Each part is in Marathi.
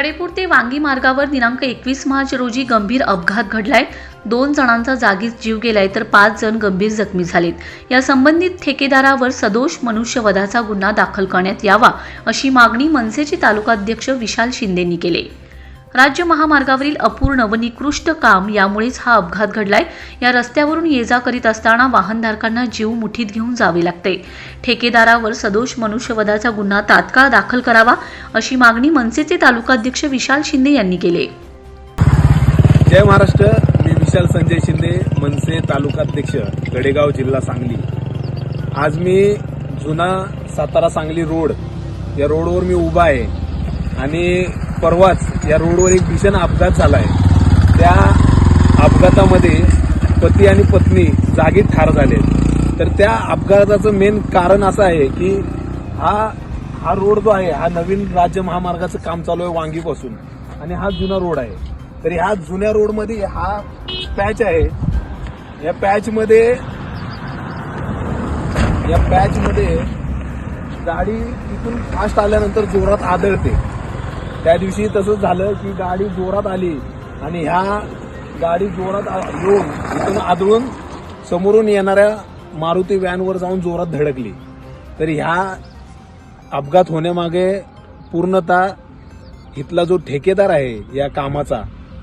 कडेपूर ते वांगी मार्गावर दिनांक एकवीस मार्च रोजी गंभीर अपघात घडलाय. दोन जणांचा जागीच जीव गेलाय तर पाच जण गंभीर जखमी झालेत. या संबंधित ठेकेदारावर सदोष मनुष्यवधाचा गुन्हा दाखल करण्यात यावा अशी मागणी मनसेचे तालुकाध्यक्ष विशाल शिंदेंनी केली. राज्य महामार्गावरील अपूर्ण व निकृष्ट काम यामुळेच हा अपघात घडलाय. या रस्त्यावरून ये जा करीत असताना वाहनधारकांना जीव मुठीत घेऊन जावे लागते. ठेकेदारावर सदोष मनुष्यवधाचा गुन्हा तात्काळ दाखल करावा अशी मागणी मनसेचे तालुकाध्यक्ष विशाल शिंदे यांनी केली. जय महाराष्ट्र. मी विशाल संजय शिंदे मनसे तालुकाध्यक्ष गडेगाव जिल्हा सांगली. आज मी जुना सातारा सांगली रोड या रोडवर मी उभा आहे आणि परवाच या रोडवर एक भीषण अपघात झाला आहे त्या अपघातामध्ये पती आणि पत्नी जागी ठार झाले तर त्या अपघाताचं मेन कारण असं आहे की हा हा रोड जो आहे हा नवीन राज्य महामार्गाचं काम चालू आहे वांगीपासून. आणि हा जुना रोड आहे. तर ह्या जुन्या रोडमध्ये हा पॅच आहे. या पॅचमध्ये या पॅचमध्ये गाडी इथून फास्ट आल्यानंतर जोरात आदळते. त्या दिवशी तसंच झालं की गाडी जोरात आली आणि ह्या गाडी जोरात येऊन इथून आदळून समोरून येणाऱ्या मारुती व्हॅनवर जाऊन जोरात धडकली. तर ह्या अपघात होण्यामागे पूर्णतः इथला जो ठेकेदार आहे या कामाचा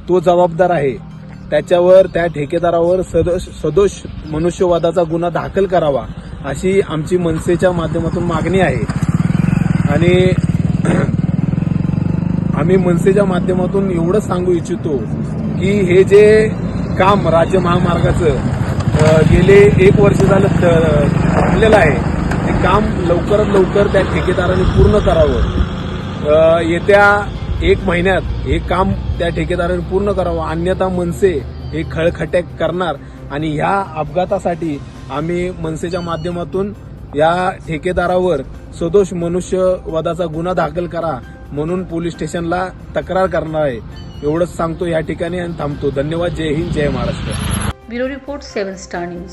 तो जबाबदार आहे. त्याच्यावर त्या ठेकेदारावर सदोष सदोष मनुष्यवादाचा गुन्हा दाखल करावा अशी आमची मनसेच्या माध्यमातून मागणी आहे. आणि आम्ही मनसेच्या माध्यमातून एवढंच सांगू इच्छितो की हे जे काम राज्य महामार्गाचं गेले एक वर्ष झालं थांबलेलं आहे. ते काम लवकरात लवकर त्या ठेकेदाराने पूर्ण करावं. येत्या एक महिन्यात हे काम त्या ठेकेदाराने पूर्ण करावं. अन्यथा मनसे हे खळखट्याक करणार. आणि ह्या अपघातासाठी आम्ही मनसेच्या माध्यमातून या ठेकेदारावर सदोष मनुष्यवादाचा गुन्हा दाखल करा. म्हणून पोलीस स्टेशनला तक्रार करणार आहे. एवढंच सांगतो या ठिकाणी आणि थांबतो. धन्यवाद. जय हिंद. जय Maharashtra. Bureau report seven star news.